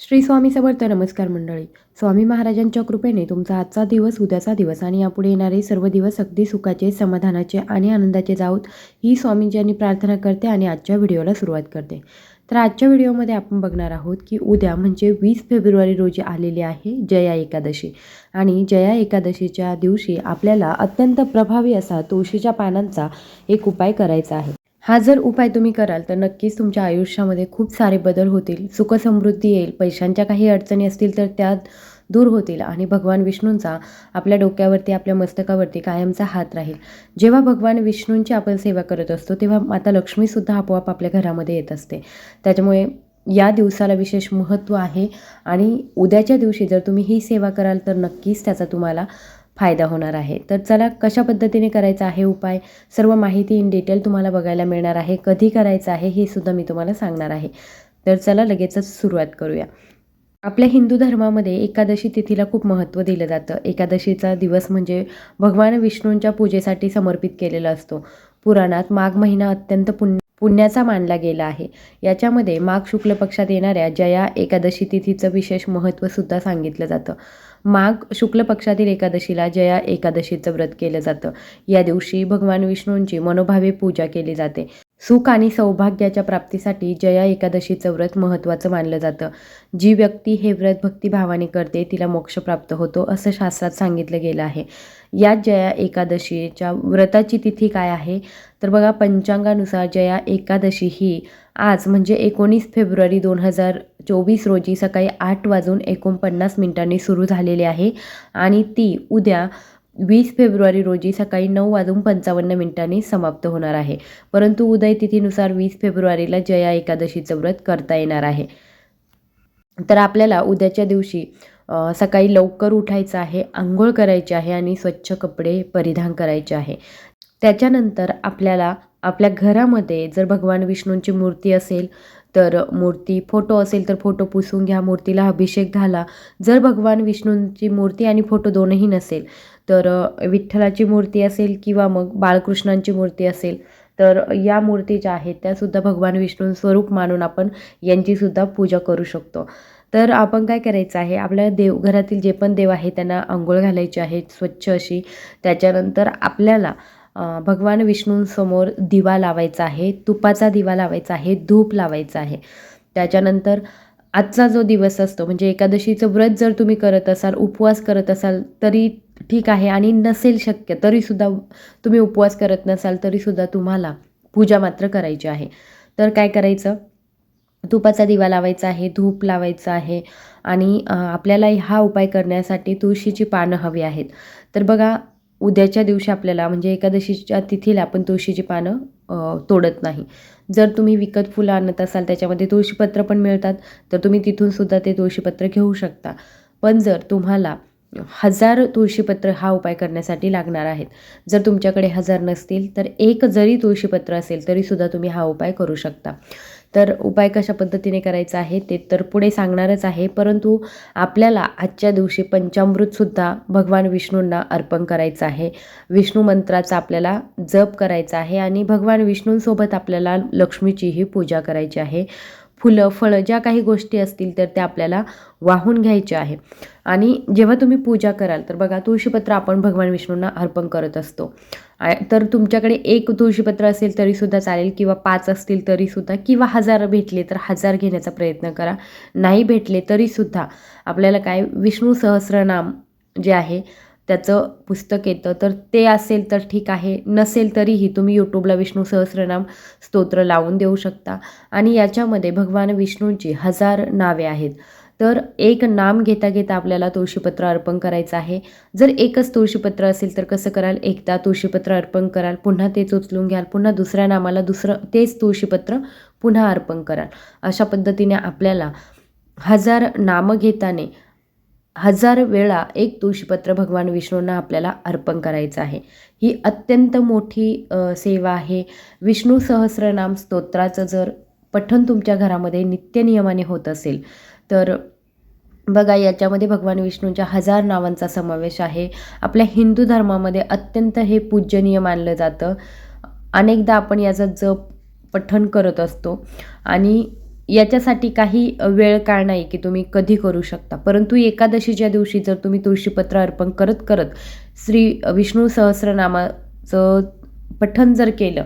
श्री स्वामी समर्थ नमस्कार मंडळी. स्वामी महाराजांच्या कृपेने तुमचा आजचा दिवस उद्याचा दिवस आणि यापुढे येणारे सर्व दिवस अगदी सुखाचे समाधानाचे आणि आनंदाचे जाऊत ही स्वामींची प्रार्थना करते आणि आजच्या व्हिडिओला सुरुवात करते. तर आजच्या व्हिडिओमध्ये आपण बघणार आहोत की उद्या म्हणजे वीस फेब्रुवारी रोजी आलेली आहे जया एकादशी. आणि जया एकादशीच्या दिवशी आपल्याला अत्यंत प्रभावी असा तुळशीच्या पानांचा एक उपाय करायचा आहे. हा जर उपाय तुम्ही कराल तर नक्कीच तुमच्या आयुष्यामध्ये खूप सारे बदल होतील. सुखसमृद्धी येईल पैशांच्या काही अडचणी असतील तर त्या दूर होतील आणि भगवान विष्णूंचा आपल्या डोक्यावरती आपल्या मस्तकावरती कायमचा हात राहील. जेव्हा भगवान विष्णूंची आपण सेवा करत असतो तेव्हा माता लक्ष्मीसुद्धा आपोआप आपल्या घरामध्ये येत असते. त्याच्यामुळे या दिवसाला विशेष महत्त्व आहे आणि उद्याच्या दिवशी जर तुम्ही ही सेवा कराल तर नक्कीच त्याचा तुम्हाला फायदा होणार आहे. तर चला कशा पद्धतीने करायचा आहे उपाय? सर्व माहिती इन डिटेल तुम्हाला बघायला मिळणार आहे. कधी करायचं आहे हे सुद्धा मी तुम्हाला सांगणार आहे. तर चला लगेचच सुरुवात करूया. आपल्या हिंदू धर्मामध्ये एकादशी तिथीला खूप महत्त्व दिलं जातं. एकादशीचा दिवस म्हणजे भगवान विष्णूंच्या पूजेसाठी समर्पित केलेला असतो. पुराणात माघ महिना अत्यंत पुण्य पुण्याचा मानला गेला आहे. याच्यामध्ये माघ शुक्ल पक्षात येणाऱ्या जया एकादशी तिथीचं विशेष महत्त्वसुद्धा सांगितलं जातं. माघ शुक्ल पक्षातील एकादशीला जया एकादशीचं व्रत केलं जातं. या दिवशी भगवान विष्णूंची मनोभावे पूजा केली जाते. सुख आणि सौभाग्याच्या प्राप्तीसाठी जया एकादशीचं व्रत महत्त्वाचं मानलं जातं. जी व्यक्ती हे व्रत भक्तिभावाने करते तिला मोक्ष प्राप्त होतो असं शास्त्रात सांगितलं गेलं आहे. या जया एकादशीच्या व्रताची तिथी काय आहे? तर बघा पंचांगानुसार जया एकादशी ही आज म्हणजे एकोणीस फेब्रुवारी दोन हजार चोवीस रोजी सकाळी आठ वाजून एकोणपन्नास मिनिटांनी सुरू झालेली आहे. आणि ती उद्या वीस फेब्रुवारी रोजी सकाळी नऊ वाजून पंचावन्न मिनिटांनी समाप्त होणार आहे. परंतु उदय तिथीनुसार वीस फेब्रुवारीला जया एकादशीचं व्रत करता येणार आहे. तर आपल्याला उद्याच्या दिवशी सकाळी लवकर उठायचं आहे आंघोळ करायची आहे आणि स्वच्छ कपडे परिधान करायचे आहे. त्याच्यानंतर आपल्याला आपल्या घरामध्ये जर भगवान विष्णूंची मूर्ती असेल तर मूर्ती फोटो असेल तर फोटो पुसून घ्या मूर्तीला अभिषेक घाला. जर भगवान विष्णूंची मूर्ती आणि फोटो दोनही नसेल तर विठ्ठलाची मूर्ती असेल किंवा मग बाळकृष्णांची मूर्ती असेल तर या मूर्ती ज्या आहेत त्यासुद्धा भगवान विष्णू स्वरूप मानून आपण यांचीसुद्धा पूजा करू शकतो. तर आपण काय करायचं आहे आपल्या देवघरातील जे पण देव आहे त्यांना आंघोळ घालायची आहे स्वच्छ अशी. त्याच्यानंतर आपल्याला भगवान विष्णूंसमोर दिवा लावायचा आहे तुपाचा दिवा लावायचा आहे धूप लावायचा आहे. त्याच्यानंतर आजचा जो दिवस असतो म्हणजे एकादशीचं व्रत जर तुम्ही करत असाल उपवास करत असाल तरी ठीक आहे आणि नसेल शक्य तरीसुद्धा तुम्ही उपवास करत नसाल तरीसुद्धा तुम्हाला पूजा मात्र करायची आहे. तर काय करायचं? तुपाचा दिवा लावायचा आहे धूप लावायचा आहे आणि आपल्याला हा उपाय करण्यासाठी तुळशीची पानं हवी आहेत. तर बघा उद्याच्या दिवशी आपल्याला म्हणजे एकादशीच्या तिथीला आपण तुळशीची पानं तोडत नाही. जर तुम्ही विकत फुलं आणत असाल त्याच्यामध्ये तुळशीपत्र पण मिळतात तर तुम्ही तिथूनसुद्धा ते तुळशीपत्र घेऊ शकता. पण जर तुम्हाला हजार तुळशीपत्र हा उपाय करण्यासाठी लागणार आहेत. जर तुमच्याकडे हजार नसतील तर एक जरी तुळशीपत्र असेल तरीसुद्धा तुम्ही हा उपाय करू शकता. तर उपाय कशा पद्धतीने करायचा आहे ते तर पुढे सांगणारच आहे. परंतु आपल्याला आजच्या दिवशी पंचामृतसुद्धा भगवान विष्णूंना अर्पण करायचं आहे. विष्णू मंत्राचा आपल्याला जप करायचा आहे आणि भगवान विष्णूंसोबत आपल्याला लक्ष्मीचीही पूजा करायची आहे. फुलं फळं ज्या काही गोष्टी असतील तर त्या आपल्याला वाहून घ्यायच्या आहे. आणि जेव्हा तुम्ही पूजा कराल तर बघा तुळशीपत्र आपण भगवान विष्णूंना अर्पण करत असतो. तर तुमच्याकडे एक तुळशीपत्र असेल तरीसुद्धा चालेल किंवा पाच असतील तरीसुद्धा किंवा हजार भेटले तर हजार घेण्याचा प्रयत्न करा. नाही भेटले तरीसुद्धा आपल्याला काय विष्णू सहस्रनाम जे आहे त्याचं पुस्तक येतं. तर ते असेल तर ठीक आहे. नसेल तरीही तुम्ही यूट्यूबला विष्णू सहस्रनाम स्तोत्र लावून देऊ शकता. आणि याच्यामध्ये भगवान विष्णूंची हजार नावे आहेत. तर एक नाम घेता घेता आपल्याला तुळशीपत्र अर्पण करायचं आहे. जर एकच तुळशीपत्र असेल तर कसं कराल? एकदा तुळशीपत्र अर्पण कराल पुन्हा तेच उचलून घ्याल पुन्हा दुसऱ्या नामाला दुसरं तेच तुळशीपत्र पुन्हा अर्पण कराल. अशा पद्धतीने आपल्याला हजार नामं घेताने हजार वेळा एक तुळशीपत्र भगवान विष्णूंना आपल्याला अर्पण करायचं आहे. ही अत्यंत मोठी सेवा आहे. विष्णू सहस्रनाम स्तोत्राचं जर पठण तुमच्या घरामध्ये नित्यनियमाने होत असेल तर बघा याच्यामध्ये भगवान विष्णूंच्या हजार नावांचा समावेश आहे. आपल्या हिंदू धर्मामध्ये अत्यंत हे पूजनीय मानलं जातं. अनेकदा आपण याचं जप पठण करत असतो. आणि याच्यासाठी काही वेळ काळ नाही की तुम्ही कधी करू शकता. परंतु एकादशीच्या दिवशी जर तुम्ही तुळशीपत्र अर्पण करत करत श्री विष्णू सहस्रनामाचं पठण जर केलं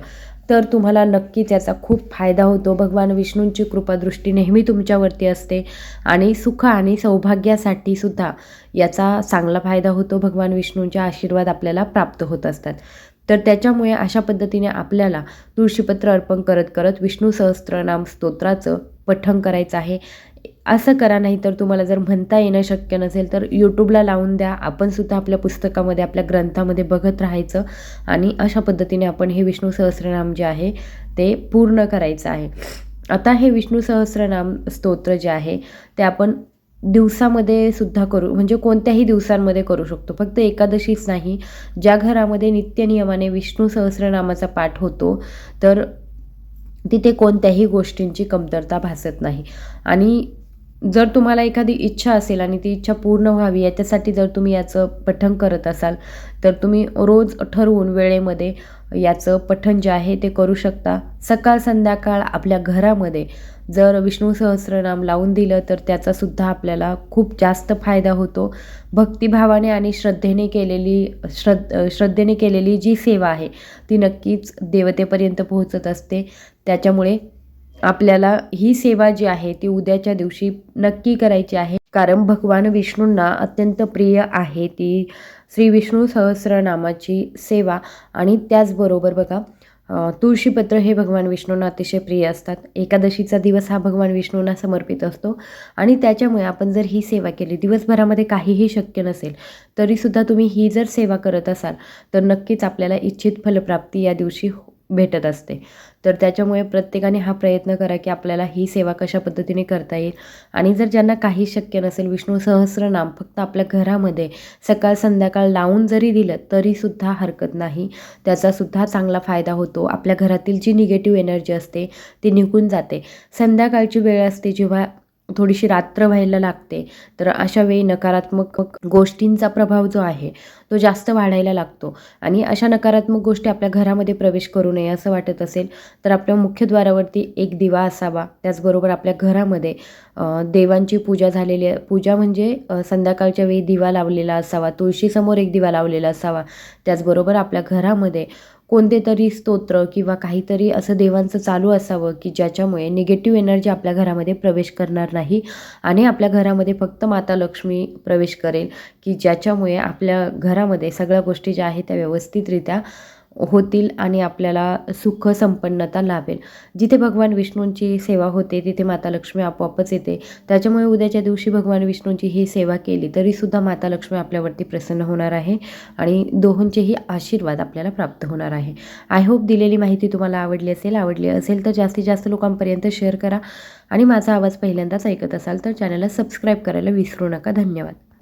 तर तुम्हाला नक्कीच याचा खूप फायदा होतो. भगवान विष्णूंची कृपादृष्टी नेहमी तुमच्यावरती असते आणि सुख आणि सौभाग्यासाठी सुद्धा याचा चांगला फायदा होतो. भगवान विष्णूंचे आशीर्वाद आपल्याला प्राप्त होत असतात. तर त्याच्यामुळे अशा पद्धतीने आपल्याला तुळशीपत्र अर्पण करत करत विष्णू सहस्त्रनाम स्तोत्राचं पठण करायचं आहे. असं करा नाही तर तुम्हाला जर म्हणता येणं शक्य नसेल तर यूट्यूबला लावून द्या. आपण सुद्धा आपल्या पुस्तकामध्ये आपल्या ग्रंथामध्ये बघत राहायचं आणि अशा पद्धतीने आपण हे विष्णू सहस्रनाम जे आहे ते पूर्ण करायचं आहे. आता हे विष्णू सहस्रनाम स्तोत्र जे आहे ते आपण दिवसामध्ये सुद्धा करू म्हणजे कोणत्याही दिवसांमध्ये करू शकतो. फक्त एकादशीच नाही. ज्या घरामध्ये नित्यनियमाने विष्णू सहस्रनामाचा पाठ होतो तर तिथे कोणत्याही गोष्टींची कमतरता भासत नाही. आणि जर तुम्हाला एखादी इच्छा असेल आणि ती इच्छा पूर्ण व्हावी याच्यासाठी जर तुम्ही याचं पठण करत असाल तर तुम्ही रोज ठरवून वेळेमध्ये याचं पठण जे आहे ते करू शकता. सकाळ संध्याकाळ आपल्या घरामध्ये जर विष्णू सहस्रनाम लावून दिलं तर त्याचासुद्धा आपल्याला खूप जास्त फायदा होतो. भक्तिभावाने आणि श्रद्धेने केलेली श्रद्ध श्रद्धेने केलेली जी सेवा आहे ती नक्कीच देवतेपर्यंत पोहोचत असते. त्याच्यामुळे आपल्याला ही सेवा जी आहे ती उद्याच्या दिवशी नक्की करायची आहे. कारण भगवान विष्णूंना अत्यंत प्रिय आहे ती श्री विष्णू सहस्रनामाची सेवा. आणि त्याचबरोबर बघा तुळशीपत्र हे भगवान विष्णूंना अतिशय प्रिय असतात. एकादशीचा दिवस हा भगवान विष्णूंना समर्पित असतो आणि त्याच्यामुळे आपण जर ही सेवा केली दिवसभरामध्ये काहीही शक्य नसेल तरीसुद्धा तुम्ही ही जर सेवा करत असाल तर नक्कीच आपल्याला इच्छित फलप्राप्ती या दिवशी भेटत असते. तर त्याच्यामुळे प्रत्येकाने हा प्रयत्न करा की आपल्याला ही सेवा कशा पद्धतीने करता येईल. आणि जर ज्यांना काही शक्य नसेल विष्णू सहस्रनाम फक्त आपल्या घरामध्ये सकाळ संध्याकाळ लावून जरी दिलं तरीसुद्धा हरकत नाही. त्याचासुद्धा चांगला फायदा होतो. आपल्या घरातील जी निगेटिव्ह एनर्जी असते ती निघून जाते. संध्याकाळची वेळ असते जेव्हा थोडीशी रात्र व्हायला लागते. तर अशा वेळी नकारात्मक गोष्टींचा प्रभाव जो आहे तो जास्त वाढायला लागतो. आणि अशा नकारात्मक गोष्टी आपल्या घरामध्ये प्रवेश करू नये असं वाटत असेल तर आपल्या मुख्यद्वारावरती एक दिवा असावा. त्याचबरोबर आपल्या घरामध्ये देवांची पूजा झालेली पूजा म्हणजे संध्याकाळच्या वेळी दिवा लावलेला असावा तुळशीसमोर एक दिवा लावलेला असावा. त्याचबरोबर आपल्या घरामध्ये कोणते तरी स्तोत्र किंवा काहीतरी असं देवांचं चालू असावं की ज्याच्यामुळे निगेटिव्ह एनर्जी आपल्या घरामध्ये प्रवेश करणार नाही आणि आपल्या घरामध्ये फक्त माता लक्ष्मी प्रवेश करेल की ज्याच्यामुळे आपल्या घरामध्ये सगळ्या गोष्टी ज्या आहेत त्या व्यवस्थितरित्या होतील आणि आपल्याला सुख संपन्नता लाभेल. जिथे भगवान विष्णूंची सेवा होते तिथे माता लक्ष्मी आपोआपच येते. त्याच्यामुळे उद्याच्या दिवशी भगवान विष्णूंची ही सेवा केली तरीसुद्धा माता लक्ष्मी आपल्यावरती प्रसन्न होणार आहे आणि दोहोंचेही आशीर्वाद आपल्याला प्राप्त होणार आहे. आय होप दिलेली माहिती तुम्हाला आवडली असेल आवडली असेल तर जास्तीत जास्त लोकांपर्यंत शेअर करा. आणि माझा आवाज पहिल्यांदाच ऐकत असाल तर चॅनलला सबस्क्राईब करायला विसरू नका. धन्यवाद.